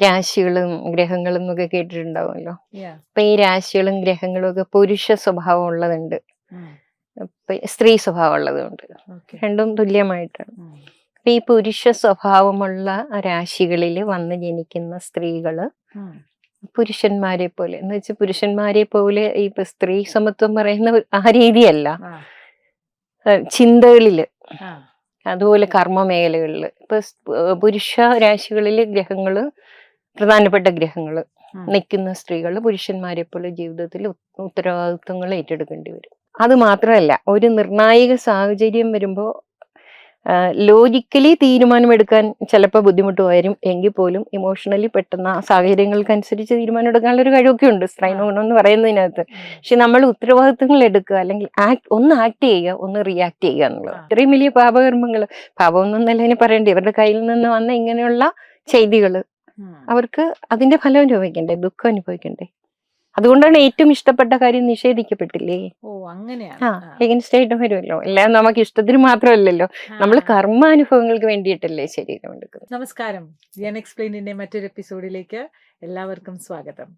രാശികളും ഗ്രഹങ്ങളും ഒക്കെ കേട്ടിട്ടുണ്ടാവുമല്ലോ. അപ്പൊ ഈ രാശികളും ഗ്രഹങ്ങളും ഒക്കെ പുരുഷ സ്വഭാവം ഉള്ളതുണ്ട്. സ്ത്രീ സ്വഭാവം ഉള്ളതുണ്ട്. രണ്ടും തുല്യമായിട്ടാണ്. അപ്പൊ ഈ പുരുഷ സ്വഭാവമുള്ള രാശികളിൽ വന്ന് ജനിക്കുന്ന സ്ത്രീകൾ പുരുഷന്മാരെ പോലെ എന്ന് വെച്ചാൽ പുരുഷന്മാരെ പോലെ ഈ സ്ത്രീ സമത്വം പറയുന്ന ആ രീതിയല്ല. ചിന്തകളിൽ. അതുപോലെ കർമ്മ മേഖലകളിൽ ഇപ്പൊ പുരുഷ രാശികളിലെ ഗ്രഹങ്ങൾ പ്രധാനപ്പെട്ട ഗ്രഹങ്ങൾ. നിൽക്കുന്ന സ്ത്രീകൾ പുരുഷന്മാരെ പോലെ ജീവിതത്തിൽ ഉത്ത- ഉത്തരവാദിത്വങ്ങൾ ഏറ്റെടുക്കേണ്ടി വരും. അത് മാത്രമല്ല ഒരു നിർണായക സാഹചര്യം വരുമ്പോൾ ലോജിക്കലി തീരുമാനമെടുക്കാൻ ചിലപ്പോൾ ബുദ്ധിമുട്ട് വരും. എങ്കിൽ പോലും ഇമോഷണലി പെട്ടെന്ന് ആ സാഹചര്യങ്ങൾക്കനുസരിച്ച് തീരുമാനം എടുക്കാനുള്ള ഒരു കഴിവൊക്കെ ഉണ്ട് സ്ത്രൈനോണം എന്ന് പറയുന്നതിനകത്ത്. പക്ഷെ നമ്മൾ ഉത്തരവാദിത്തങ്ങൾ എടുക്കുക അല്ലെങ്കിൽ ആക്ട് ഒന്ന് ആക്ട് ചെയ്യുക ഒന്ന് റിയാക്ട് ചെയ്യുക എന്നുള്ളത്. ഇത്രയും വലിയ പാപകർമ്മങ്ങൾ പാപമൊന്നും അതിന് പറയേണ്ടി. ഇവരുടെ കയ്യിൽ നിന്ന് വന്ന ഇങ്ങനെയുള്ള ചെയ്തികൾ. അവർക്ക് അതിന്റെ ഫലം അനുഭവിക്കണ്ടേ? ദുഃഖം അനുഭവിക്കണ്ടേ? അതുകൊണ്ടാണ് ഏറ്റവും ഇഷ്ടപ്പെട്ട കാര്യം നിഷേധിക്കപ്പെട്ടില്ലേ? ഓ അങ്ങനെയാണ്. എഗൻസ്റ്റ് ആയിട്ട് വരുമല്ലോ. എല്ലാം നമുക്ക് ഇഷ്ടത്തിന് മാത്രമല്ലല്ലോ. നമ്മൾ കർമ്മാനുഭവങ്ങൾക്ക് കർമാനുഭവങ്ങൾക്ക് വേണ്ടിയിട്ടല്ലേ ശരീരം എടുക്കുന്നത്. നമസ്കാരം. ജൻ എക്സ്പ്ലെയിനിന്റെ മറ്റൊരു എപ്പിസോഡിലേക്ക് എല്ലാവർക്കും സ്വാഗതം.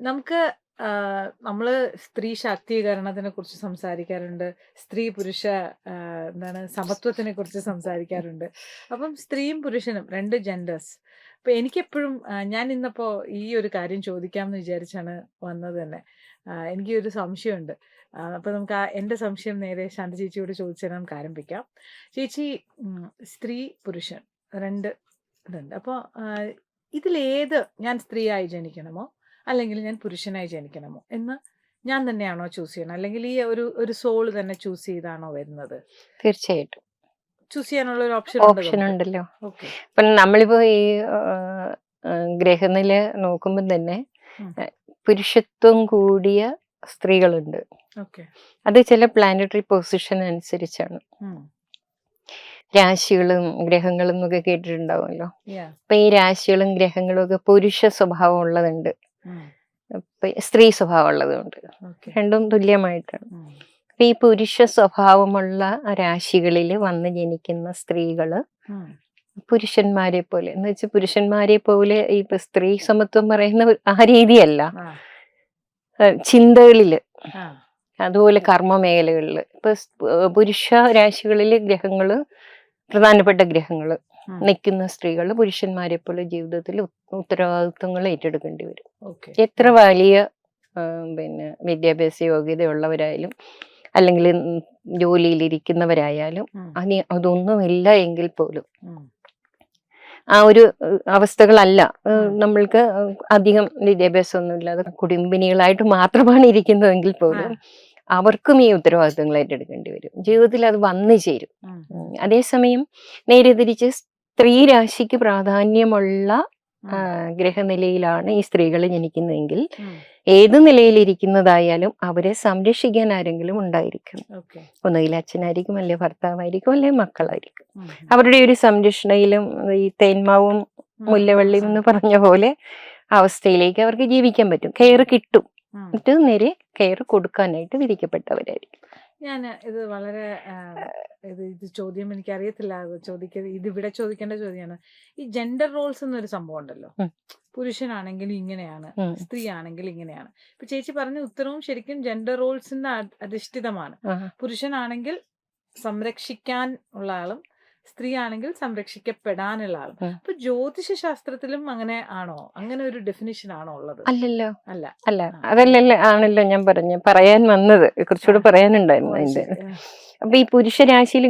നമുക്ക് നമ്മൾ നമ്മൾ സ്ത്രീ ശാക്തീകരണത്തിനെ കുറിച്ച് സംസാരിക്കാറുണ്ട്. സ്ത്രീ പുരുഷ എന്താണ് സമത്വത്തിനെ കുറിച്ച് സംസാരിക്കാറുണ്ട്. അപ്പം സ്ത്രീയും പുരുഷനും രണ്ട് ജെൻഡേഴ്സ് അപ്പൊ എനിക്കെപ്പോഴും ഞാൻ ഇന്നപ്പോ ഈ ഒരു കാര്യം ചോദിക്കാമെന്ന് വിചാരിച്ചാണ് വന്നത് തന്നെ. എനിക്ക് ഒരു സംശയമുണ്ട്. അപ്പൊ നമുക്ക് ആ എന്റെ സംശയം നേരെ ശാന്തി ചേച്ചിയോട് ചോദിച്ചാൽ നമുക്ക് ആരംഭിക്കാം. ചേച്ചി സ്ത്രീ പുരുഷൻ രണ്ട് ഇതുണ്ട്. അപ്പോൾ ഇതിലേത് ഞാൻ സ്ത്രീയായി ജനിക്കണമോ? അല്ലെങ്കിൽ ഞാൻ പുരുഷനായി ജനിക്കണമോ? എന്ന് ഞാൻ തന്നെയാണോ ചൂസ് ചെയ്യണം അല്ലെങ്കിൽ ഈ ഒരു ഒരു സോൾ തന്നെ ചൂസ് ചെയ്താണോ വരുന്നത്? തീർച്ചയായിട്ടും. ചൂസ് ചെയ്യാനുള്ള ഒരു ഓപ്ഷൻ ഓപ്ഷൻ ഉണ്ടല്ലോ. ഇപ്പൊ നമ്മളിപ്പോ ഈ ഗ്രഹനില നോക്കുമ്പോൾ തന്നെ. പുരുഷത്വം കൂടിയ സ്ത്രീകളുണ്ട്. അത് ചില പ്ലാനറ്ററി പൊസിഷൻ അനുസരിച്ചാണ്. രാശികളും ഗ്രഹങ്ങളും ഒക്കെ കേട്ടിട്ടുണ്ടാവുമല്ലോ. അപ്പൊ ഈ രാശികളും ഗ്രഹങ്ങളും ഒക്കെ പുരുഷ സ്വഭാവം ഉള്ളതുണ്ട്. സ്ത്രീ സ്വഭാവം ഉള്ളതുണ്ട്. രണ്ടും തുല്യമായിട്ടാണ്. ഈ പുരുഷ സ്വഭാവമുള്ള രാശികളിൽ വന്ന് ജനിക്കുന്ന സ്ത്രീകൾ പുരുഷന്മാരെ പോലെ എന്ന് വെച്ചാൽ പുരുഷന്മാരെ പോലെ ഈ ഇപ്പൊ സ്ത്രീ സമത്വം പറയുന്ന ആ രീതിയല്ല. ചിന്തകളിൽ. അതുപോലെ കർമ്മ മേഖലകളിൽ ഇപ്പൊ പുരുഷ രാശികളിലെ ഗ്രഹങ്ങൾ പ്രധാനപ്പെട്ട ഗ്രഹങ്ങൾ നിൽക്കുന്ന സ്ത്രീകൾ പുരുഷന്മാരെ പോലെ ജീവിതത്തിൽ ഉത്ത- ഉത്തരവാദിത്വങ്ങൾ ഏറ്റെടുക്കേണ്ടി വരും. എത്ര വലിയ പിന്നെ വിദ്യാഭ്യാസ യോഗ്യതയുള്ളവരായാലും അല്ലെങ്കിൽ ജോലിയിലിരിക്കുന്നവരായാലും അനി അതൊന്നുമില്ല എങ്കിൽ പോലും. ആ ഒരു അവസ്ഥകളല്ല. നമ്മൾക്ക് അധികം വിദ്യാഭ്യാസമൊന്നും ഇല്ലാതെ കുടുംബിനികളായിട്ട് മാത്രമാണ് ഇരിക്കുന്നതെങ്കിൽ പോലും അവർക്കും ഈ ഉത്തരവാദിത്തങ്ങൾ ഏറ്റെടുക്കേണ്ടി വരും. ജീവിതത്തിൽ അത് വന്നു ചേരും. അതേസമയം നേരെ തിരിച്ച് സ്ത്രീ രാശിക്ക് പ്രാധാന്യമുള്ള ഗ്രഹനിലയിലാണ് ഈ സ്ത്രീകൾ ജനിക്കുന്നതെങ്കിൽ ഏത് നിലയിലിരിക്കുന്നതായാലും അവരെ സംരക്ഷിക്കാൻ ആരെങ്കിലും ഉണ്ടായിരിക്കും ഒന്നുകിൽ അച്ഛനായിരിക്കും അല്ലെ ഭർത്താവായിരിക്കും അല്ലെ മക്കളായിരിക്കും. അവരുടെ ഒരു സംരക്ഷണയിലും ഈ തേന്മാവും മുല്ലവള്ളിയും എന്ന് പറഞ്ഞ പോലെ അവസ്ഥയിലേക്ക് അവർക്ക് ജീവിക്കാൻ പറ്റും. കെയർ കിട്ടും. എന്നിട്ട് നേരെ കെയർ കൊടുക്കാനായിട്ട് വിധിക്കപ്പെട്ടവരായിരിക്കും. ഞാൻ ഇത് വളരെ ഇത് ഇത് ചോദ്യം എനിക്ക് അറിയത്തില്ല ചോദിക്ക ഇത് ഇവിടെ ചോദിക്കേണ്ട ചോദ്യമാണ് ഈ ജെൻഡർ റോൾസ് എന്നൊരു സംഭവം ഉണ്ടല്ലോ. പുരുഷനാണെങ്കിൽ ഇങ്ങനെയാണ്. സ്ത്രീ ആണെങ്കിൽ ഇങ്ങനെയാണ്. ഇപ്പൊ ചേച്ചി പറഞ്ഞ ഉത്തരവും ശരിക്കും ജെൻഡർ റോൾസിന്റെ അധിഷ്ഠിതമാണ്. പുരുഷനാണെങ്കിൽ സംരക്ഷിക്കാൻ ഉള്ള ആളും സ്ത്രീ ആണെങ്കിൽ സംരക്ഷിക്കപ്പെടാനുള്ള ആൾ. അപ്പൊ ജ്യോതിഷ ശാസ്ത്രത്തിലും അങ്ങനെ ആണോ? അങ്ങനെ ഒരു ഡെഫിനിഷൻ ആണോ ഉള്ളത്? അല്ലല്ലോ. അല്ല. അല്ല. അതല്ലല്ലോ ആണല്ലോ ഞാൻ പറഞ്ഞു. പറയാൻ വന്നത്. കുറച്ചുകൂടെ. പറയാനുണ്ടായിരുന്നു അതിന്റെ അപ്പൊ ഈ പുരുഷ രാശിയിൽ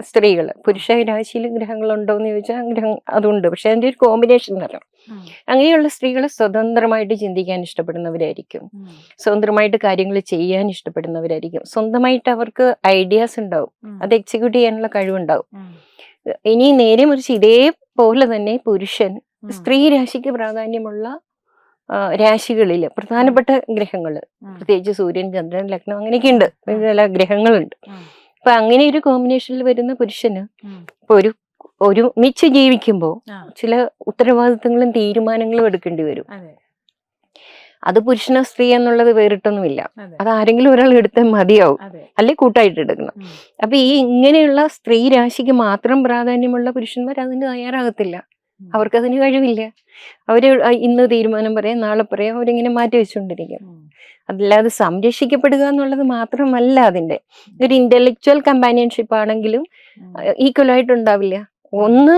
സ്ത്രീകൾ. പുരുഷ രാശിയിൽ ഗ്രഹങ്ങളുണ്ടോ എന്ന് ചോദിച്ചാൽ ഗ്രഹം അതുണ്ട്. പക്ഷെ അതിന്റെ ഒരു കോമ്പിനേഷൻ തരണം അങ്ങനെയുള്ള സ്ത്രീകൾ സ്വതന്ത്രമായിട്ട് ചിന്തിക്കാൻ ഇഷ്ടപ്പെടുന്നവരായിരിക്കും. സ്വതന്ത്രമായിട്ട് കാര്യങ്ങൾ ചെയ്യാൻ ഇഷ്ടപ്പെടുന്നവരായിരിക്കും. സ്വന്തമായിട്ട് അവർക്ക് ഐഡിയാസ് ഉണ്ടാവും. അത് എക്സിക്യൂട്ട് ചെയ്യാനുള്ള കഴിവുണ്ടാവും. ഇനി നേരെ മറിച്ച് ഇതേപോലെ തന്നെ പുരുഷൻ സ്ത്രീ രാശിക്ക് പ്രാധാന്യമുള്ള രാശികളിൽ പ്രധാനപ്പെട്ട ഗ്രഹങ്ങൾ പ്രത്യേകിച്ച് സൂര്യൻ ചന്ദ്രൻ ലഗ്നം അങ്ങനെയൊക്കെ ഉണ്ട്. ചില ഗ്രഹങ്ങളുണ്ട്. അപ്പൊ അങ്ങനെ ഒരു കോമ്പിനേഷനിൽ വരുന്ന പുരുഷന്. ഇപ്പൊ ഒരു ഒരുമിച്ച് ജീവിക്കുമ്പോൾ ജീവിക്കുമ്പോ ചില ഉത്തരവാദിത്തങ്ങളും തീരുമാനങ്ങളും എടുക്കേണ്ടി വരും. അതെ. പുരുഷനോ സ്ത്രീ എന്നുള്ളത് വേറിട്ടൊന്നുമില്ല. അത്. ആരെങ്കിലും ഒരാൾ എടുത്താൽ മതിയാവും. അല്ലെ കൂട്ടായിട്ട് എടുക്കണം. അപ്പൊ ഈ ഇങ്ങനെയുള്ള സ്ത്രീ രാശിക്ക് മാത്രം പ്രാധാന്യമുള്ള പുരുഷന്മാർ അതിന് തയ്യാറാകത്തില്ല. അവർക്കതിന് കഴിവില്ല. അവർ ഇന്ന് തീരുമാനം പറയാം നാളെ പറയാം അവരിങ്ങനെ മാറ്റി വെച്ചുകൊണ്ടിരിക്കും. അതല്ലാതെ സംരക്ഷിക്കപ്പെടുക എന്നുള്ളത് മാത്രമല്ല അതിന്റെ. ഒരു ഇന്റലക്ച്വൽ കമ്പാനിയൻഷിപ്പ് ആണെങ്കിലും ഉം. ഒന്ന്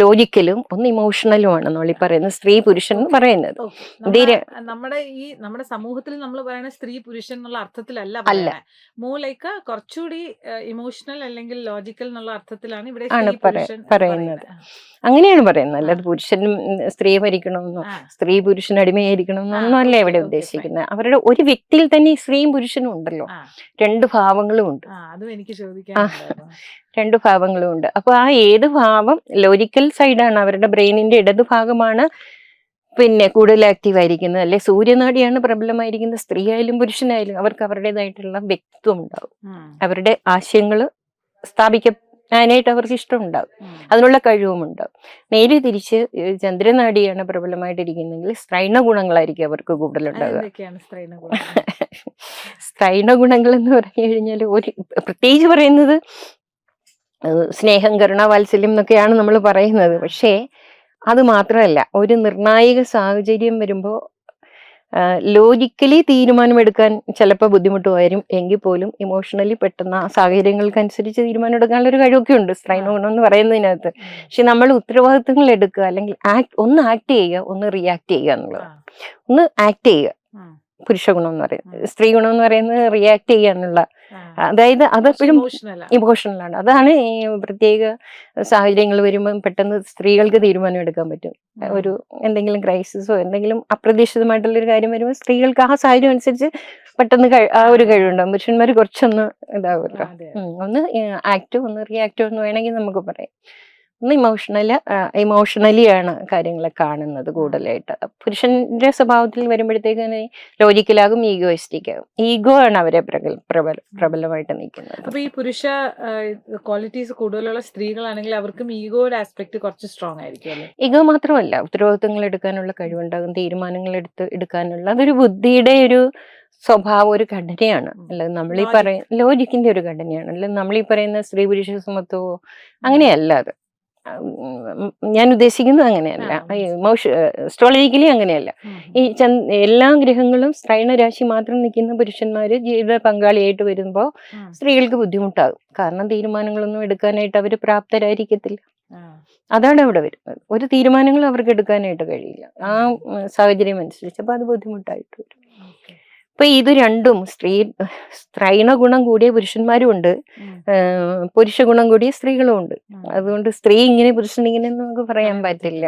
ലോജിക്കലും ഒന്ന് ഇമോഷണലും ആണ് നമ്മൾ ഈ പറയുന്നത് സ്ത്രീ പുരുഷൻ എന്ന് പറയുന്നത്. നമ്മുടെ- നമ്മുടെ ഈ നമ്മുടെ സമൂഹത്തിൽ നമ്മൾ പറയുന്ന സ്ത്രീ പുരുഷൻ എന്നുള്ള അർത്ഥത്തിലല്ല അല്ല. മൂലൈക്ക് കുറച്ചുകൂടി ഇമോഷണൽ അല്ലെങ്കിൽ ലോജിക്കൽ എന്നുള്ള അർത്ഥത്തിലാണ് ഇവിടെ ആണ് പറയുന്നത്. അങ്ങനെയാണ് പറയുന്നത്. അല്ലാതെ പുരുഷനും സ്ത്രീ സ്ത്രീയെ ഭരിക്കണമെന്നോ സ്ത്രീ പുരുഷൻ അടിമയായിരിക്കണമെന്നോ അല്ല ഇവിടെ ഉദ്ദേശിക്കുന്നത്. അവരുടെ ഒരു വ്യക്തിയിൽ തന്നെ സ്ത്രീയും പുരുഷനും ഉണ്ടല്ലോ. രണ്ട് ഭാവങ്ങളും ഉണ്ട്. അതും എനിക്ക് ചോദിക്കാം രണ്ട് ഭാവങ്ങളും ഉണ്ട്. അപ്പൊ ആ ഏത് ഭാവം ലോജിക്കൽ സൈഡാണ് അവരുടെ ബ്രെയിനിന്റെ ഇടത് ഭാഗമാണ് പിന്നെ കൂടുതൽ ആക്റ്റീവ് ആയിരിക്കുന്നത്. അല്ലെ? സൂര്യനാടിയാണ് പ്രബലമായിരിക്കുന്നത്. സ്ത്രീ ആയാലും പുരുഷനായാലും അവർക്ക് അവരുടേതായിട്ടുള്ള വ്യക്തിത്വം ഉണ്ടാവും. അവരുടെ ആശയങ്ങൾ സ്ഥാപിക്കാനായിട്ട് അവർക്ക് ഇഷ്ടമുണ്ടാവും ഉണ്ടാവും. അതിനുള്ള കഴിവും ഉണ്ടാവും. നേരെ തിരിച്ച് ചന്ദ്രനാടിയാണ് പ്രബലമായിട്ടിരിക്കുന്നെങ്കിൽ സ്ത്രൈണ ഗുണങ്ങളായിരിക്കും അവർക്ക് കൂടുതലുണ്ടാവുക. സ്ത്രൈണ ഗുണങ്ങൾ? എന്ന് പറഞ്ഞു കഴിഞ്ഞാൽ ഒരു പ്രത്യേകിച്ച് പറയുന്നത് സ്നേഹം കരുണ വാത്സല്യം എന്നൊക്കെയാണ് നമ്മൾ പറയുന്നത്. പക്ഷേ അത് മാത്രമല്ല ഒരു നിർണായക സാഹചര്യം വരുമ്പോൾ ലോജിക്കലി തീരുമാനമെടുക്കാൻ ചിലപ്പോൾ ബുദ്ധിമുട്ട് വരും എങ്കിൽ പോലും ഇമോഷണലി പെട്ടെന്ന് ആ സാഹചര്യങ്ങൾക്കനുസരിച്ച് തീരുമാനം എടുക്കാനുള്ള ഒരു കഴിവൊക്കെ ഉണ്ട് സ്ത്രൈണ ഗുണം എന്ന് പറയുന്നതിനകത്ത്. പക്ഷെ നമ്മൾ ഉത്തരവാദിത്തങ്ങൾ എടുക്കുക അല്ലെങ്കിൽ ആക്ട് ഒന്ന് ആക്ട് ചെയ്യുക ഒന്ന് റിയാക്ട് ചെയ്യുക എന്നുള്ളത്. ഒന്ന് ആക്ട് ചെയ്യുക. പുരുഷ ഗുണം എന്ന് പറയുന്നത്. സ്ത്രീ ഗുണം എന്ന് പറയുന്നത് റിയാക്ട് ചെയ്യുക എന്നുള്ള അതായത് അതെപ്പോഴും ഇമോഷണലാണ് അതാണ് ഈ പ്രത്യേക സാഹചര്യങ്ങൾ വരുമ്പോൾ പെട്ടെന്ന് സ്ത്രീകൾക്ക് തീരുമാനം എടുക്കാൻ പറ്റും. ഒരു എന്തെങ്കിലും ക്രൈസിസോ എന്തെങ്കിലും അപ്രതീക്ഷിതമായിട്ടുള്ള ഒരു കാര്യം വരുമ്പോൾ സ്ത്രീകൾക്ക് ആ സാഹചര്യം അനുസരിച്ച് പെട്ടെന്ന് ആ ഒരു കഴിവുണ്ടാവും. പുരുഷന്മാർ കുറച്ചൊന്ന് ഇതാവുമല്ലോ. ഒന്ന് ആക്റ്റോ ഒന്ന് റിയാക്റ്റോ ഒന്ന് വേണമെങ്കിൽ നമുക്ക് പറയാം. ഒന്ന് ഇമോഷണൽ ഇമോഷണലി ആണ് കാര്യങ്ങളെ കാണുന്നത് കൂടുതലായിട്ട്. പുരുഷന്റെ സ്വഭാവത്തിൽ വരുമ്പോഴത്തേക്ക് ലോജിക്കലാകും ഈഗോയിസ്റ്റിക് ആകും ഈഗോ ആണ് അവരെ പ്രബല പ്രബല പ്രബലമായിട്ട് നിൽക്കുന്നത്. അപ്പൊ ഈ പുരുഷ ക്വാളിറ്റീസ് കൂടുതലുള്ള സ്ത്രീകളാണെങ്കിൽ അവർക്കും ഈഗോയുടെ ആസ്പെക്ട് കുറച്ച് സ്ട്രോങ് ആയിരിക്കും ഈഗോ മാത്രമല്ല ഉത്തരവാദിത്തങ്ങൾ എടുക്കാനുള്ള കഴിവുണ്ടാകും തീരുമാനങ്ങൾ എടുത്ത് എടുക്കാനുള്ള അതൊരു ബുദ്ധിയുടെ ഒരു സ്വഭാവം ഒരു ഘടനയാണ്. അല്ല അല്ലാതെ നമ്മൾ ഈ. പറയുന്ന ലോജിക്കിന്റെ ഒരു ഘടനയാണ്. അല്ല നമ്മൾ ഈ പറയുന്ന സ്ത്രീ പുരുഷ സമത്വമോ അങ്ങനെയല്ല അത്. ഞാൻ ഉദ്ദേശിക്കുന്നത് അങ്ങനെയല്ല. സ്ട്രോളജിക്കലി അസ്ട്രോളജിക്കലി അങ്ങനെയല്ല. ഈ ചന്ദ് എല്ലാ ഗ്രഹങ്ങളും സ്ത്രൈണരാശി മാത്രം നിൽക്കുന്ന പുരുഷന്മാർ ജീവിത പങ്കാളിയായിട്ട് വരുമ്പോൾ സ്ത്രീകൾക്ക് ബുദ്ധിമുട്ടാകും. കാരണം തീരുമാനങ്ങളൊന്നും എടുക്കാനായിട്ട് അവർ പ്രാപ്തരായിരിക്കത്തില്ല. അതാണ് അവിടെ വരുന്നത് ഒരു തീരുമാനങ്ങളും അവർക്ക് എടുക്കാനായിട്ട് കഴിയില്ല. ആ സാഹചര്യം അനുസരിച്ച്. അപ്പൊ അത് ബുദ്ധിമുട്ടായിട്ട് വരും. ഇപ്പൊ ഇത് രണ്ടും സ്ത്രീ സ്ത്രൈണ ഗുണം കൂടിയ പുരുഷന്മാരും ഉണ്ട്. പുരുഷ ഗുണം കൂടിയ സ്ത്രീകളും ഉണ്ട്. അതുകൊണ്ട് സ്ത്രീ ഇങ്ങനെ പുരുഷൻ ഇങ്ങനെ നമുക്ക് പറയാൻ പറ്റില്ല.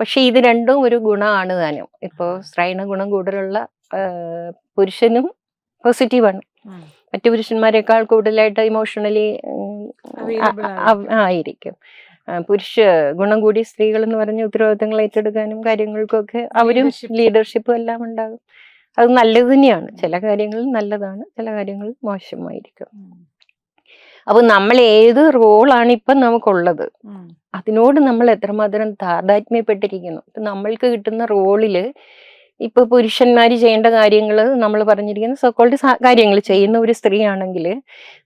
പക്ഷെ ഇത് രണ്ടും ഒരു ഗുണമാണ് താനും. ഇപ്പോ സ്ത്രൈണ ഗുണം കൂടുതലുള്ള പുരുഷനും പോസിറ്റീവാണ് മറ്റു പുരുഷന്മാരെക്കാൾ കൂടുതലായിട്ട് ഇമോഷണലി ആയിരിക്കും. പുരുഷ ഗുണം കൂടി സ്ത്രീകൾ എന്ന് പറഞ്ഞ ഉത്തരവാദിത്തങ്ങൾ ഏറ്റെടുക്കാനും കാര്യങ്ങൾക്കൊക്കെ അവരും. ലീഡർഷിപ്പും എല്ലാം ഉണ്ടാകും. അത് നല്ലത് തന്നെയാണ്. ചില കാര്യങ്ങൾ നല്ലതാണ് ചില കാര്യങ്ങൾ മോശമായിരിക്കും. അപ്പൊ നമ്മൾ ഏത് റോളാണ് ഇപ്പം നമുക്കുള്ളത്? അതിനോട് നമ്മൾ എത്രമാത്രം താതാത്മ്യപ്പെട്ടിരിക്കുന്നു? ഇപ്പൊ നമ്മൾക്ക് കിട്ടുന്ന റോളിൽ ഇപ്പൊ പുരുഷന്മാര് ചെയ്യേണ്ട കാര്യങ്ങൾ നമ്മൾ പറഞ്ഞിരിക്കുന്ന സോക്കോൾഡ് കാര്യങ്ങൾ ചെയ്യുന്ന ഒരു സ്ത്രീ ആണെങ്കിൽ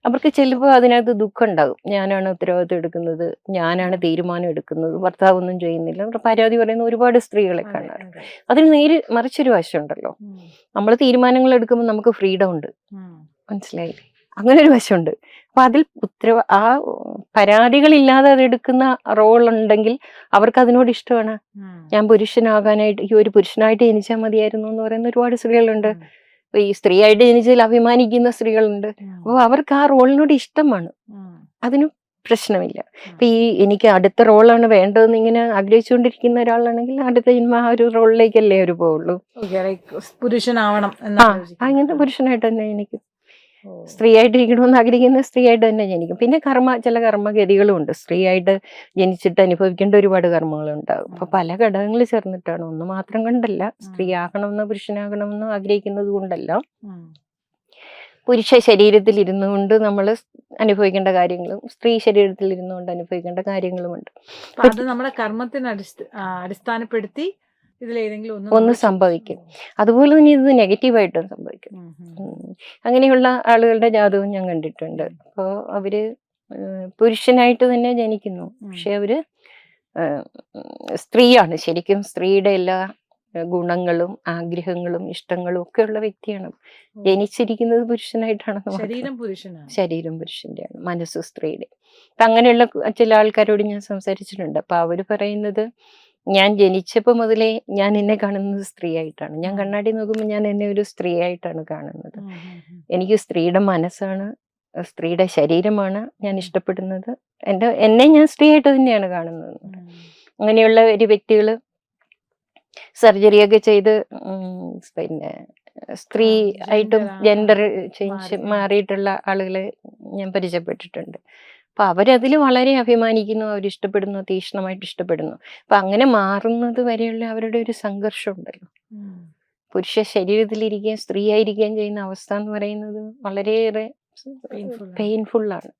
അവർക്ക് ചിലപ്പോൾ അതിനകത്ത് ദുഃഖം ഉണ്ടാകും ഞാനാണ് ഉത്തരവാദിത്വം എടുക്കുന്നത് ഞാനാണ് തീരുമാനം എടുക്കുന്നത് ഭർത്താവ് ഒന്നും ചെയ്യുന്നില്ല. പരാതി പറയുന്ന ഒരുപാട് സ്ത്രീകളെ കാണാറ് അതിന് നേര് മറിച്ചൊരു വശമുണ്ടല്ലോ. നമ്മൾ തീരുമാനങ്ങൾ എടുക്കുമ്പോൾ നമുക്ക് ഫ്രീഡം ഉണ്ട്. മനസ്സിലായില്ലേ? അങ്ങനെ ഒരു വശമുണ്ട്. അപ്പൊ അതിൽ ഉത്തരവ ആ പരാതികളില്ലാതെ അത് എടുക്കുന്ന റോൾ ഉണ്ടെങ്കിൽ അവർക്ക് അതിനോട് ഇഷ്ടമാണ് ഞാൻ പുരുഷനാകാനായിട്ട് ഈ ഒരു പുരുഷനായിട്ട് ജനിച്ചാൽ മതിയായിരുന്നു എന്ന് പറയുന്ന ഒരുപാട് സ്ത്രീകളുണ്ട്. ഈ സ്ത്രീയായിട്ട് ജനിച്ചതിൽ അഭിമാനിക്കുന്ന സ്ത്രീകളുണ്ട്. അപ്പോൾ അവർക്ക് ആ റോളിനോട് ഇഷ്ടമാണ്. അതിന് പ്രശ്നമില്ല. ഇപ്പൊ ഈ എനിക്ക് അടുത്ത റോളാണ് വേണ്ടതെന്ന് ഇങ്ങനെ ആഗ്രഹിച്ചുകൊണ്ടിരിക്കുന്ന ഒരാളാണെങ്കിൽ അടുത്ത ജന്മ ആ ഒരു റോളിലേക്കല്ലേ അവർ പോവുള്ളൂ. പുരുഷനാവണം അങ്ങനത്തെ പുരുഷനായിട്ട് തന്നെ എനിക്ക്. സ്ത്രീയായിട്ട് ഇരിക്കണമെന്ന് ആഗ്രഹിക്കുന്ന സ്ത്രീയായിട്ട് തന്നെ ജനിക്കും. പിന്നെ കർമ്മ ചില കർമ്മഗതികളും ഉണ്ട് സ്ത്രീയായിട്ട് ജനിച്ചിട്ട് അനുഭവിക്കേണ്ട ഒരുപാട് കർമ്മങ്ങളുണ്ടാകും. അപ്പൊ. പല ഘടകങ്ങൾ ചേർന്നിട്ടാണ്. ഒന്ന് മാത്രം കണ്ടല്ല സ്ത്രീ ആകണമെന്നോ പുരുഷനാകണമെന്നോ ആഗ്രഹിക്കുന്നത് കൊണ്ടല്ല. പുരുഷ ശരീരത്തിൽ ഇരുന്നു കൊണ്ട് നമ്മൾ അനുഭവിക്കേണ്ട കാര്യങ്ങളും സ്ത്രീ ശരീരത്തിൽ ഇരുന്നു കൊണ്ട് അനുഭവിക്കേണ്ട കാര്യങ്ങളും ഉണ്ട് അത് നമ്മുടെ കർമ്മത്തിന് അടിസ്ഥ അടിസ്ഥാനപ്പെടുത്തി ഒന്ന് സംഭവിക്കും. അതുപോലെ തന്നെ ഇത് നെഗറ്റീവായിട്ടും സംഭവിക്കും. അങ്ങനെയുള്ള ആളുകളുടെ ജാതകവും ഞാൻ കണ്ടിട്ടുണ്ട്. അപ്പോൾ അവർ പുരുഷനായിട്ട് തന്നെ ജനിക്കുന്നു. പക്ഷെ അവർ സ്ത്രീയാണ്. ശരിക്കും സ്ത്രീയുടെ എല്ലാ ഗുണങ്ങളും ആഗ്രഹങ്ങളും ഇഷ്ടങ്ങളും ഒക്കെ ഉള്ള വ്യക്തിയാണ്. ജനിച്ചിരിക്കുന്നത് പുരുഷനായിട്ടാണ് ശരീരം പുരുഷനാണ്. ശരീരം പുരുഷന്റെയാണ്. മനസ്സ് സ്ത്രീയുടെ അപ്പൊ അങ്ങനെയുള്ള ചില ആൾക്കാരോട് ഞാൻ സംസാരിച്ചിട്ടുണ്ട്. അപ്പൊ അവർ പറയുന്നത് ഞാൻ ജനിച്ചപ്പോൾ മുതലേ ഞാൻ എന്നെ കാണുന്നത് സ്ത്രീയായിട്ടാണ് ഞാൻ കണ്ണാടി നോക്കുമ്പോൾ ഞാൻ എന്നെ ഒരു സ്ത്രീയായിട്ടാണ് കാണുന്നത്. എനിക്ക് സ്ത്രീയുടെ മനസ്സാണ് സ്ത്രീയുടെ ശരീരമാണ് ഞാൻ ഇഷ്ടപ്പെടുന്നത് എന്റെ എന്നെ ഞാൻ സ്ത്രീയായിട്ട് തന്നെയാണ് കാണുന്നത്. അങ്ങനെയുള്ള ഒരു വ്യക്തികൾ സർജറിയൊക്കെ ചെയ്ത് പിന്നെ സ്ത്രീ ആയിട്ടും ജെൻഡർ ചേഞ്ച്. മാറിയിട്ടുള്ള ആളുകളെ ഞാൻ പരിചയപ്പെട്ടിട്ടുണ്ട് അപ്പൊ അവരതിൽ വളരെ അഭിമാനിക്കുന്നു അവരിഷ്ടപ്പെടുന്നു തീക്ഷ്ണമായിട്ട് ഇഷ്ടപ്പെടുന്നു. അപ്പൊ അങ്ങനെ മാറുന്നത് വരെയുള്ള അവരുടെ ഒരു സംഘർഷം ഉണ്ടല്ലോ പുരുഷ ശരീരത്തിലിരിക്കുകയും സ്ത്രീ ആയിരിക്കുകയും ചെയ്യുന്ന അവസ്ഥ എന്ന് പറയുന്നത് വളരെയേറെ പെയിൻഫുൾ ആണ്. പെയിൻഫുള്ളാണ്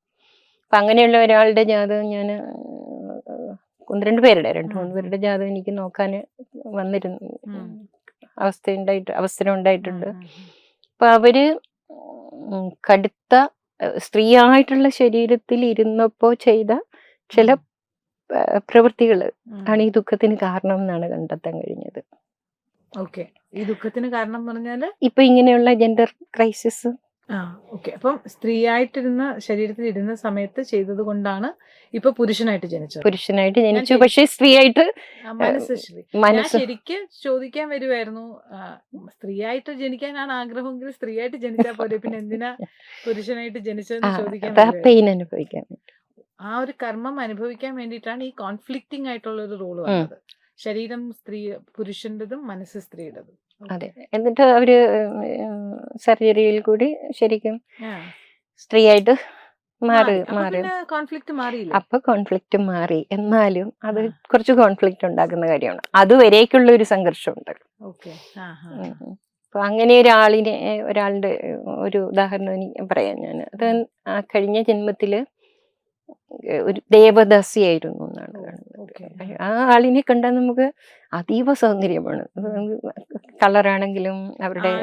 അപ്പൊ അങ്ങനെയുള്ള ഒരാളുടെ ജാതകം ഞാൻ ഒന്ന് രണ്ട് പേരുടെ രണ്ട് മൂന്ന്. പേരുടെ ജാതകം എനിക്ക് നോക്കാൻ വന്നിരുന്നു അവസ്ഥ ഉണ്ടായിട്ട് അവസരം ഉണ്ടായിട്ടുണ്ട്. അപ്പം അവർ കടുത്ത സ്ത്രീയായിട്ടുള്ള ശരീരത്തിൽ ഇരുന്നപ്പോ ചെയ്ത ചില പ്രവൃത്തികൾ ആണ് ഈ ദുഃഖത്തിന് കാരണം എന്നാണ് കണ്ടെത്താൻ കഴിഞ്ഞത്. ഓക്കെ. ഈ ദുഃഖത്തിന് കാരണം പറഞ്ഞാൽ പറഞ്ഞാൽ? ഇപ്പൊ ഇങ്ങനെയുള്ള ജെൻഡർ ക്രൈസിസ് ആ ഓക്കെ. അപ്പം സ്ത്രീയായിട്ടിരുന്ന ശരീരത്തിൽ ഇരുന്ന സമയത്ത് ചെയ്തത് കൊണ്ടാണ് ഇപ്പൊ പുരുഷനായിട്ട് ജനിച്ചത്. പുരുഷനായിട്ട് ജനിച്ചു. പക്ഷേ സ്ത്രീയായിട്ട് മനസ്സ് ശരിക്ക് ചോദിക്കാൻ വരുമായിരുന്നു സ്ത്രീ സ്ത്രീയായിട്ട് ജനിക്കാനാണ് ആഗ്രഹമെങ്കിൽ സ്ത്രീയായിട്ട് ജനിച്ചാൽ പോലെ പിന്നെ എന്തിനാ പുരുഷനായിട്ട് ജനിച്ചതെന്ന് ചോദിക്കാൻ. പെയിൻ അനുഭവിക്കാൻ ആ ഒരു കർമ്മം അനുഭവിക്കാൻ വേണ്ടിയിട്ടാണ് ഈ കോൺഫ്ലിക്റ്റിംഗ് ആയിട്ടുള്ള ഒരു റോൾ വന്നത്. ശരീരം സ്ത്രീ പുരുഷന്റെതും മനസ്സ് സ്ത്രീയുടേതും. അതെ. എന്നിട്ട് അവർ സർജറിയിൽ കൂടി ശരിക്കും സ്ത്രീ ആയിട്ട് മാറി മാറി. കോൺഫ്ലിക്ട് കോൺഫ്ലിക്റ്റ് മാറിയില്ല? അപ്പൊ കോൺഫ്ലിക്റ്റ് മാറി. എന്നാലും അത് കുറച്ച് കോൺഫ്ലിക്റ്റ് ഉണ്ടാക്കുന്ന കാര്യമാണ്. അതുവരേക്കുള്ള ഒരു സംഘർഷം ഉണ്ട് അപ്പൊ അങ്ങനെ ഒരാളിനെ ഒരാളുടെ ഒരു ഉദാഹരണം എനിക്ക് പറയാം ഞാൻ അത് ആ കഴിഞ്ഞ ജന്മത്തിൽ ഒരു ദേവദാസിയായിരുന്നു എന്നാണ് കാണുന്നത് ആ ആളിനെ കണ്ടാൽ നമുക്ക് അതീവ സൗന്ദര്യമാണ്. കളറാണെങ്കിലും അവരുടെ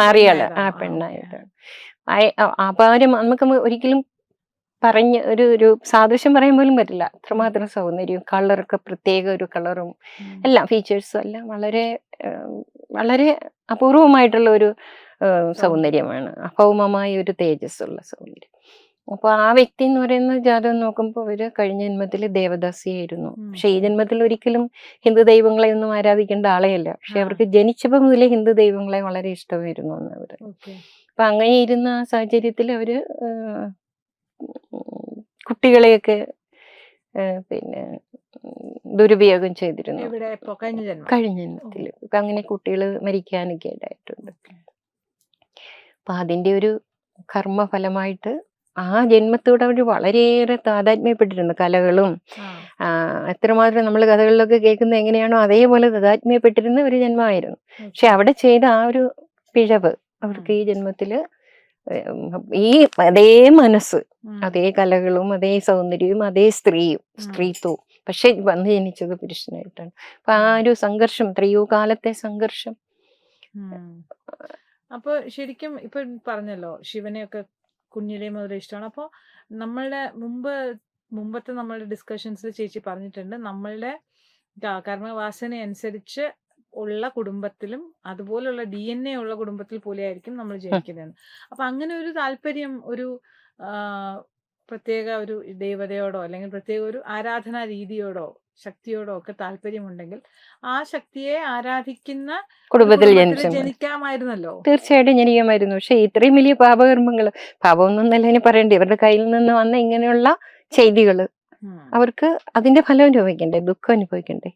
മാറിയാൾ ആ പെണ്ണായിട്ടാണ് അപാരം നമുക്ക് ഒരിക്കലും പറഞ്ഞ ഒരു ഒരു സാദൃശ്യം പറയാൻ പോലും പറ്റില്ല. അത്രമാത്രം സൗന്ദര്യവും കളറൊക്കെ പ്രത്യേക ഒരു കളറും എല്ലാം ഫീച്ചേഴ്സും എല്ലാം വളരെ വളരെ അപൂർവമായിട്ടുള്ള ഒരു സൗന്ദര്യമാണ്. അഭൗമമായ ഒരു തേജസ്സുള്ള സൗന്ദര്യം. അപ്പൊ ആ വ്യക്തി എന്ന് പറയുന്ന ജാതകം നോക്കുമ്പോൾ അവർ കഴിഞ്ഞ ജന്മത്തിൽ ദേവദാസിയായിരുന്നു. പക്ഷെ ഈ ജന്മത്തിൽ ഒരിക്കലും ഹിന്ദു ദൈവങ്ങളെ ഒന്നും ആരാധിക്കേണ്ട ആളെയല്ല. പക്ഷെ. അവർക്ക് ജനിച്ചപ്പോൾ മുതലേ ഹിന്ദു ദൈവങ്ങളെ വളരെ ഇഷ്ടമായിരുന്നു എന്ന് അവർ അപ്പൊ അങ്ങനെ ഇരുന്ന ആ സാഹചര്യത്തിൽ അവർ കുട്ടികളെയൊക്കെ പിന്നെ ദുരുപയോഗം ചെയ്തിരുന്നു. കഴിഞ്ഞ ജന്മത്തിൽ. അങ്ങനെ കുട്ടികൾ മരിക്കാനൊക്കെ ഉണ്ടായിട്ടുണ്ട്. അപ്പൊ അതിന്റെ ഒരു കർമ്മഫലമായിട്ട് ആ ജന്മത്തോട് അവർ വളരെയേറെ താതാത്മ്യപ്പെട്ടിരുന്നു കലകളും. എത്രമാത്രം നമ്മൾ കഥകളിലൊക്കെ കേൾക്കുന്നത് എങ്ങനെയാണോ അതേപോലെ താതാത്മ്യപ്പെട്ടിരുന്ന ഒരു ജന്മമായിരുന്നു. പക്ഷെ അവിടെ ചെയ്ത ആ ഒരു പിഴവ് അവർക്ക് ഈ ജന്മത്തിൽ ഈ അതേ മനസ്സ് അതേ കലകളും അതേ സൗന്ദര്യവും അതേ സ്ത്രീയും. സ്ത്രീത്വവും പക്ഷെ വന്നു ജനിച്ചത് പുരുഷനായിട്ടാണ്. അപ്പൊ ആ ഒരു സംഘർഷം ത്രയോ കാലത്തെ സംഘർഷം. അപ്പൊ ശരിക്കും ഇപ്പൊ പറഞ്ഞല്ലോ ശിവനെയൊക്കെ കുഞ്ഞിലേ മുതലേ ഇഷ്ടമാണ് അപ്പോൾ നമ്മളുടെ മുമ്പ് മുമ്പത്തെ നമ്മളുടെ ഡിസ്കഷൻസിൽ ചേച്ചി പറഞ്ഞിട്ടുണ്ട്. നമ്മളുടെ കർമ്മവാസന അനുസരിച്ച് ഉള്ള കുടുംബത്തിലും അതുപോലുള്ള ഡി എൻ എ ഉള്ള കുടുംബത്തിൽ പോലെ ആയിരിക്കും നമ്മൾ ജനിക്കുന്നത് അപ്പൊ അങ്ങനെ ഒരു താല്പര്യം ഒരു പ്രത്യേക ഒരു ദേവതയോടോ അല്ലെങ്കിൽ പ്രത്യേക ഒരു ആരാധനാ രീതിയോടോ ശക്തിയോടോ ഒക്കെ താല്പര്യമുണ്ടെങ്കിൽ ആ ശക്തിയെ ആരാധിക്കുന്ന കുടുംബത്തിൽ. ജനിക്കാമായിരുന്നല്ലോ. തീർച്ചയായിട്ടും ജനിക്കാമായിരുന്നു. പക്ഷെ ഇത്രയും വലിയ പാപകർമ്മങ്ങൾ പാപമൊന്നും ഇനി പറയണ്ടേ. ഇവരുടെ കയ്യിൽ നിന്ന് വന്ന ഇങ്ങനെയുള്ള ചെയ്തികൾ അവർക്ക് അതിന്റെ ഫലം അനുഭവിക്കണ്ടേ ദുഃഖം അനുഭവിക്കണ്ടേ?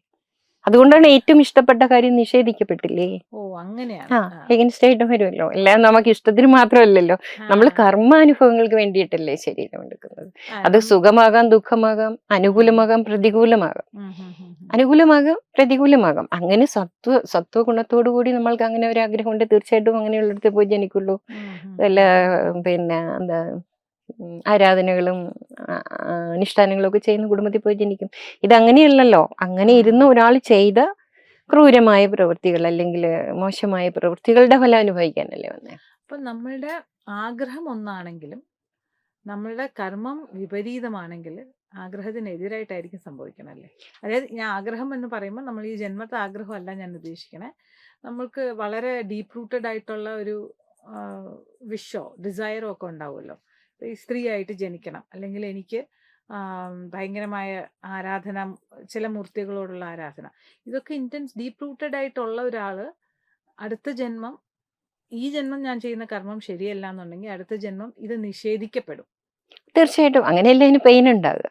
അതുകൊണ്ടാണ് ഏറ്റവും ഇഷ്ടപ്പെട്ട കാര്യം നിഷേധിക്കപ്പെട്ടില്ലേ? ഓ അങ്ങനെയാണ്. എഗൻസ്റ്റ് ആയിട്ടും വരുമല്ലോ. എല്ലാം നമുക്ക് ഇഷ്ടത്തിന് മാത്രമല്ലല്ലോ. നമ്മൾ കർമാനുഭവങ്ങൾക്ക് വേണ്ടിയിട്ടല്ലേ ശരീരം എടുക്കുന്നത്. അത് സുഖമാകാം ദുഃഖമാകാം അനുകൂലമാകാം പ്രതികൂലമാകാം. അനുകൂലമാകാം പ്രതികൂലമാകാം. അങ്ങനെ സത്വ സത്വ ഗുണത്തോടു കൂടി നമ്മൾക്ക് അങ്ങനെ ഒരു ആഗ്രഹമുണ്ട് തീർച്ചയായിട്ടും അങ്ങനെയുള്ളിടത്ത് പോയി ജനിക്കുള്ളൂ. ഉം. പിന്നെ എന്താ ആരാധനകളും അനുഷ്ഠാനങ്ങളും ഒക്കെ ചെയ്യുന്ന കുടുംബത്തിൽ പോയി ജനിക്കും. ഇതങ്ങനെയല്ലല്ലോ. അങ്ങനെ ഇരുന്ന് ഒരാൾ ചെയ്ത ക്രൂരമായ പ്രവൃത്തികൾ അല്ലെങ്കിൽ മോശമായ പ്രവൃത്തികളുടെ ഫലം അനുഭവിക്കാനല്ലേ വന്നേ? അപ്പൊ നമ്മളുടെ ആഗ്രഹം ഒന്നാണെങ്കിലും നമ്മളുടെ കർമ്മം വിപരീതമാണെങ്കിൽ ആഗ്രഹത്തിനെതിരായിട്ടായിരിക്കും സംഭവിക്കണം സംഭവിക്കണല്ലേ? അതായത് ഞാൻ ആഗ്രഹം എന്ന് പറയുമ്പോൾ നമ്മൾ ഈ ജന്മത്തെ ആഗ്രഹമല്ല ഞാൻ ഉദ്ദേശിക്കണേ. നമ്മൾക്ക് വളരെ ഡീപ് റൂട്ടഡ് ആയിട്ടുള്ള ഒരു വിഷോ ഡിസയറോ ഒക്കെ ഉണ്ടാവുമല്ലോ. ഇപ്പൊ ഈ സ്ത്രീ ആയിട്ട് ജനിക്കണം. അല്ലെങ്കിൽ എനിക്ക് ഭയങ്കരമായ ആരാധന ചില മൂർത്തികളോടുള്ള ആരാധന. ഇതൊക്കെ ഇന്റൻസ് ഡീപ്പ് റൂട്ടഡ് ആയിട്ടുള്ള ഒരാൾ അടുത്ത ജന്മം ഈ ജന്മം ഞാൻ ചെയ്യുന്ന കർമ്മം ശരിയല്ല എന്നുണ്ടെങ്കിൽ അടുത്ത ജന്മം ഇത് നിഷേധിക്കപ്പെടും. തീർച്ചയായിട്ടും. അങ്ങനെയല്ലേ അതിന് പെയിൻ ഉണ്ടാകുക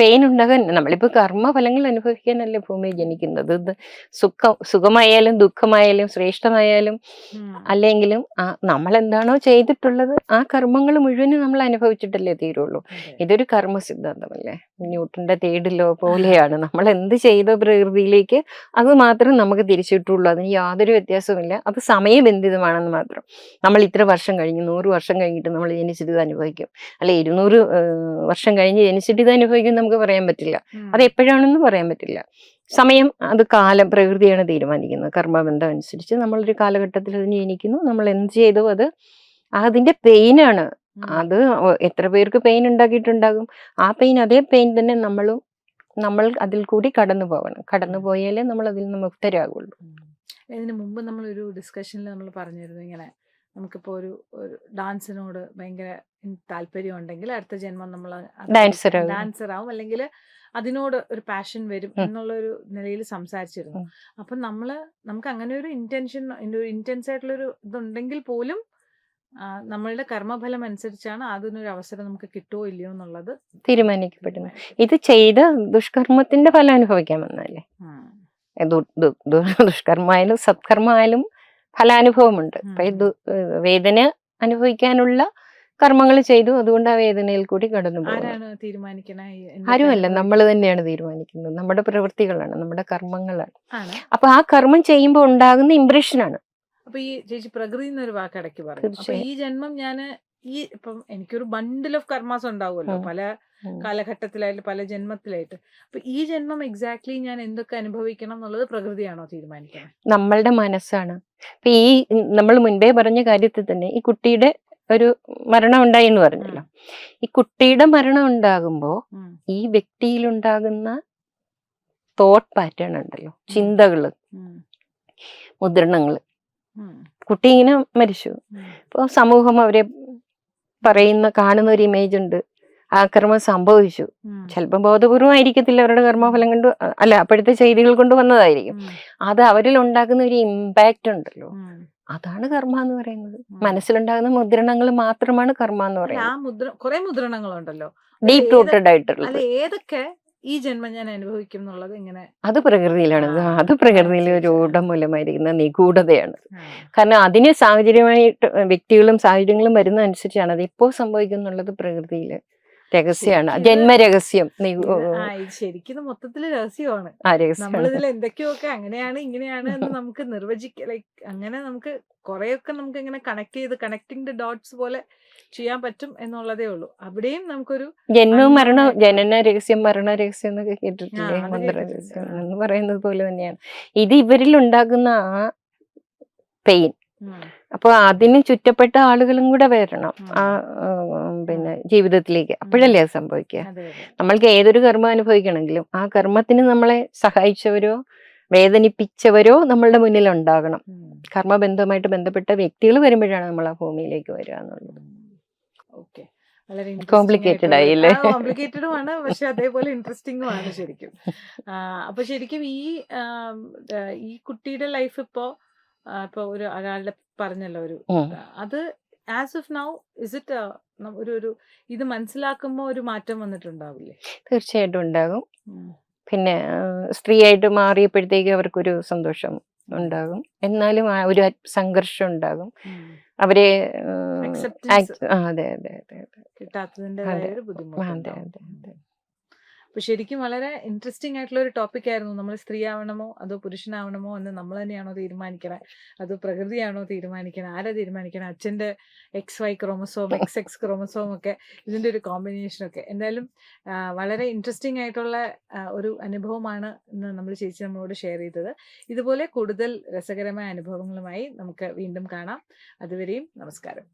പെയിൻ ഉണ്ടാകാൻ നമ്മളിപ്പോ കർമ്മഫലങ്ങൾ അനുഭവിക്കാനല്ലേ ഭൂമിയിൽ ജനിക്കുന്നത്? സുഖം സുഖമായാലും ദുഃഖമായാലും ശ്രേഷ്ഠമായാലും അല്ലെങ്കിലും ആ നമ്മൾ എന്താണോ ചെയ്തിട്ടുള്ളത് ആ കർമ്മങ്ങൾ മുഴുവനും നമ്മൾ അനുഭവിച്ചിട്ടല്ലേ തീരുള്ളൂ. ഇതൊരു കർമ്മ സിദ്ധാന്തമല്ലേ ന്യൂട്ടന്റെ തേടിലോ പോലെയാണ്. നമ്മൾ എന്ത് ചെയ്ത പ്രകൃതിയിലേക്ക് അത് മാത്രം നമുക്ക് തിരിച്ചിട്ടുള്ളൂ. അതിന് യാതൊരു വ്യത്യാസവുമില്ല. അത് സമയബന്ധിതമാണെന്ന് മാത്രം. നമ്മൾ ഇത്ര വർഷം കഴിഞ്ഞ് നൂറ് വർഷം കഴിഞ്ഞിട്ട് നമ്മൾ ജനിച്ചിട്ട് അനുഭവിക്കും. അല്ലെ ഇരുന്നൂറ് വർഷം കഴിഞ്ഞ് ജനിച്ചിട്ട് ഇത് അനുഭവിക്കും നമുക്ക് പറയാൻ പറ്റില്ല. അത് എപ്പോഴാണെന്ന് പറയാൻ പറ്റില്ല. സമയം അത് കാലം പ്രകൃതിയാണ് തീരുമാനിക്കുന്നത്. കർമ്മബന്ധം അനുസരിച്ച് നമ്മളൊരു കാലഘട്ടത്തിൽ അതിന് ജനിക്കുന്നു. നമ്മൾ എന്ത് ചെയ്തു അത്? അതിന്റെ പെയിനാണ്. അത് എത്ര പേർക്ക് പെയിൻ ഉണ്ടാക്കിയിട്ടുണ്ടാകും? ആ പെയിൻ അതേ പെയിൻ തന്നെ നമ്മളും നമ്മൾ അതിൽ കൂടി കടന്നു പോകണം കടന്നു പോയാലേ നമ്മൾ അതിൽ നിന്ന് മുക്തരാകുള്ളൂ. ഇതിനു ഇതിന് മുമ്പ് നമ്മൾ ഒരു ഡിസ്കഷനിൽ നമ്മൾ പറഞ്ഞിരുന്നു ഇങ്ങനെ നമുക്കിപ്പോ ഒരു ഒരു ഡാൻസിനോട് ഭയങ്കര താല്പര്യം ഉണ്ടെങ്കിൽ അടുത്ത ജന്മം നമ്മൾ ഡാൻസർ ആവും അല്ലെങ്കിൽ അതിനോട് ഒരു പാഷൻ വരും. എന്നുള്ള ഒരു നിലയിൽ സംസാരിച്ചിരുന്നു. അപ്പൊ നമ്മൾ നമുക്ക് അങ്ങനെ ഒരു ഇന്റൻഷൻ ഒരു ഇന്റൻസ് ആയിട്ടുള്ള ഒരു ഇതുണ്ടെങ്കിൽ പോലും നമ്മളുടെ കർമ്മഫലം അനുസരിച്ചാണ് അതിനൊരു അവസരം നമുക്ക് കിട്ടുമോ ഇല്ലയോ എന്നുള്ളത് തീരുമാനിക്കപ്പെടുന്നു. ഇത് ചെയ്ത ദുഷ്കർമ്മത്തിന്റെ ഫലം അനുഭവിക്കാൻ വന്നല്ലേ ദു- ദുഷ്കർമ്മമായാലും സത്കർമ്മമായാലും ഫലാനുഭവമുണ്ട് അപ്പൊ ദു- വേദന അനുഭവിക്കാനുള്ള കർമ്മങ്ങൾ ചെയ്തു. അതുകൊണ്ട് ആ വേദനയിൽ കൂടി കടന്നു ആരുമല്ല. നമ്മൾ തന്നെയാണ് തീരുമാനിക്കുന്നത്. നമ്മുടെ പ്രവൃത്തികളാണ്. നമ്മുടെ കർമ്മങ്ങളാണ്. അപ്പൊ ആ കർമ്മം ചെയ്യുമ്പോൾ ഉണ്ടാകുന്ന ഇംപ്രഷനാണ് അപ്പൊ ഈ ചേച്ചി പ്രകൃതി എന്നൊരു വാക്ക് ഇടയ്ക്ക് പറഞ്ഞു ഈ ജന്മം ഞാൻ ഈ ഇപ്പം എനിക്കൊരു ബണ്ടിൽ ഓഫ് കർമാസ് ഉണ്ടാവുമല്ലോ. പല. കാലഘട്ടത്തിലായിട്ട് പല ജന്മത്തിലായിട്ട്. അപ്പൊ ഈ ജന്മം എക്സാക്ട്ലി ഞാൻ എന്തൊക്കെ അനുഭവിക്കണം എന്നുള്ളത് പ്രകൃതിയാണോ തീരുമാനിക്കുന്നത്? നമ്മളുടെ മനസ്സാണ്. ഇപ്പൊ ഈ നമ്മൾ മുൻപേ പറഞ്ഞ കാര്യത്തിൽ തന്നെ ഈ കുട്ടിയുടെ ഒരു മരണം ഉണ്ടായി എന്ന് പറഞ്ഞല്ലോ ഈ കുട്ടിയുടെ മരണം ഉണ്ടാകുമ്പോ ഉം. ഈ വ്യക്തിയിലുണ്ടാകുന്ന തോട്ട് പാറ്റേൺ ഉണ്ടല്ലോ. ചിന്തകൾ. മുദ്രണങ്ങൾ കുട്ടി ഇങ്ങനെ മരിച്ചു. അപ്പോൾ ഇപ്പൊ സമൂഹം അവരെ പറയുന്ന കാണുന്ന ഒരു ഇമേജ് ഉണ്ട്. ആക്രമണം സംഭവിച്ചു. ഉം. ചിലപ്പോൾ ബോധപൂർവം ആയിരിക്കത്തില്ല അവരുടെ കർമ്മഫലം കൊണ്ട്. അല്ല അപ്പോഴത്തെ ചെയ്തികൾ കൊണ്ട് വന്നതായിരിക്കും. അത് അവരിൽ ഉണ്ടാക്കുന്ന ഒരു ഇമ്പാക്റ്റ് ഉണ്ടല്ലോ. അതാണ് കർമ്മ എന്ന് പറയുന്നത്. മനസ്സിലുണ്ടാകുന്ന മുദ്രണങ്ങൾ മാത്രമാണ് കർമ്മ എന്ന് പറയുന്നത്. ആ മുദ്ര കുറെ മുദ്രണങ്ങളുണ്ടല്ലോ. ഡീപ് റൂട്ടഡ് ആയിട്ടുള്ളത്. ഏതൊക്കെ ഈ ജന്മം ഞാൻ അനുഭവിക്കും എന്നുള്ളത് ഇങ്ങനെ അത് പ്രകൃതിയിലാണ്. അത് പ്രകൃതിയിലെ ഒരു മൂലമായിരിക്കുന്ന നിഗൂഢതയാണ്. കാരണം അതിന് സാഹചര്യമായിട്ട് വ്യക്തികളും സാഹചര്യങ്ങളും വരുന്ന അനുസരിച്ചാണ് അത് ഇപ്പോൾ സംഭവിക്കുന്നുള്ളത് പ്രകൃതിയിൽ. രഹസ്യമാണ്. ജന്മരഹസ്യം. ശരിക്കും മൊത്തത്തിൽ രഹസ്യമാണ്. നമ്മളിതിൽ എന്തൊക്കെയൊക്കെ അങ്ങനെയാണ് ഇങ്ങനെയാണ് എന്ന് നമുക്ക് നിർവചിക്ക ലൈക്ക് അങ്ങനെ നമുക്ക് കുറെയൊക്കെ നമുക്ക് ഇങ്ങനെ കണക്ട് ചെയ്ത് കണക്ടിങ് ദ ഡോട്ട്സ് പോലെ ചെയ്യാൻ പറ്റും എന്നുള്ളതേ ഉള്ളൂ. അവിടെയും നമുക്കൊരു ജന്മവും മരണവും ജനന രഹസ്യം മരണ രഹസ്യം എന്നൊക്കെ കേട്ടിട്ടില്ലേ? മന്ത്രരഹസ്യം. എന്ന് പറയുന്നത് പോലെ തന്നെയാണ്. ഇത് ഇവരിൽ ഉണ്ടാകുന്ന ആ പെയിൻ അപ്പോൾ അപ്പൊ അതിന് ചുറ്റപ്പെട്ട ആളുകളും കൂടെ വരണം. ആ പിന്നെ ജീവിതത്തിലേക്ക് അപ്പോഴല്ലേ അത് സംഭവിക്കുക? നമ്മൾക്ക് ഏതൊരു കർമ്മം അനുഭവിക്കണമെങ്കിലും ആ കർമ്മത്തിന് നമ്മളെ സഹായിച്ചവരോ വേദനിപ്പിച്ചവരോ നമ്മളുടെ മുന്നിൽ ഉണ്ടാകണം. കർമ്മബന്ധവുമായിട്ട് ബന്ധപ്പെട്ട വ്യക്തികൾ വരുമ്പോഴാണ് നമ്മൾ ആ ഭൂമിയിലേക്ക് വരിക എന്നുള്ളത്. ഓക്കെ. വളരെ കോംപ്ലിക്കേറ്റഡ് ആയില്ലേ? കോംപ്ലിക്കേറ്റഡും ആണ് പക്ഷെ അതേപോലെ ഇൻട്രസ്റ്റിംഗും ആണ് ശരിക്കും. അപ്പൊ ശരിക്കും ഈ ഈ കുട്ടിയുടെ ലൈഫ് ഇപ്പോ ഇപ്പൊ ഒരു ഒരാളുടെ പറഞ്ഞല്ലോ ഒരു അത് as of now is it ഒരു ഒരു ഇത് മനസ്സിലാക്കുമ്പോൾ ഒരു മാറ്റം വന്നിട്ടുണ്ടാവില്ലേ? തീർച്ചയായിട്ടും ഉണ്ടാകും. പിന്നെ സ്ത്രീ സ്ത്രീയായിട്ട് മാറിയപ്പോഴത്തേക്ക് അവർക്കൊരു സന്തോഷം ഉണ്ടാകും. എന്നാലും ആ ഒരു സംഘർഷം ഉണ്ടാകും. അവരെ അതെ അതെ അതെ അതെ. അതെ. അതെ. ബുദ്ധിമുട്ട് അതെ അതെ അപ്പൊ ശരിക്കും വളരെ ഇൻട്രസ്റ്റിംഗ് ആയിട്ടുള്ള ഒരു ടോപ്പിക് ആയിരുന്നു. നമ്മൾ സ്ത്രീ ആവണമോ അതോ പുരുഷനാവണമോ എന്ന് നമ്മൾ തന്നെയാണോ തീരുമാനിക്കണേ? അത് പ്രകൃതിയാണോ തീരുമാനിക്കണേ? ആരാ തീരുമാനിക്കണേ? അച്ഛന്റെ X Y chromosome X X chromosome ഒക്കെ ഇതിന്റെ ഒരു കോമ്പിനേഷൻ ഒക്കെ. എന്തായാലും വളരെ ഇൻട്രസ്റ്റിംഗ് ആയിട്ടുള്ള ഒരു അനുഭവമാണ് ഇന്ന് നമ്മൾ ചേച്ചി നമ്മളോട് ഷെയർ ചെയ്തത്. ഇതുപോലെ കൂടുതൽ രസകരമായ അനുഭവങ്ങളുമായി നമുക്ക് വീണ്ടും കാണാം. അതുവരെയും നമസ്കാരം.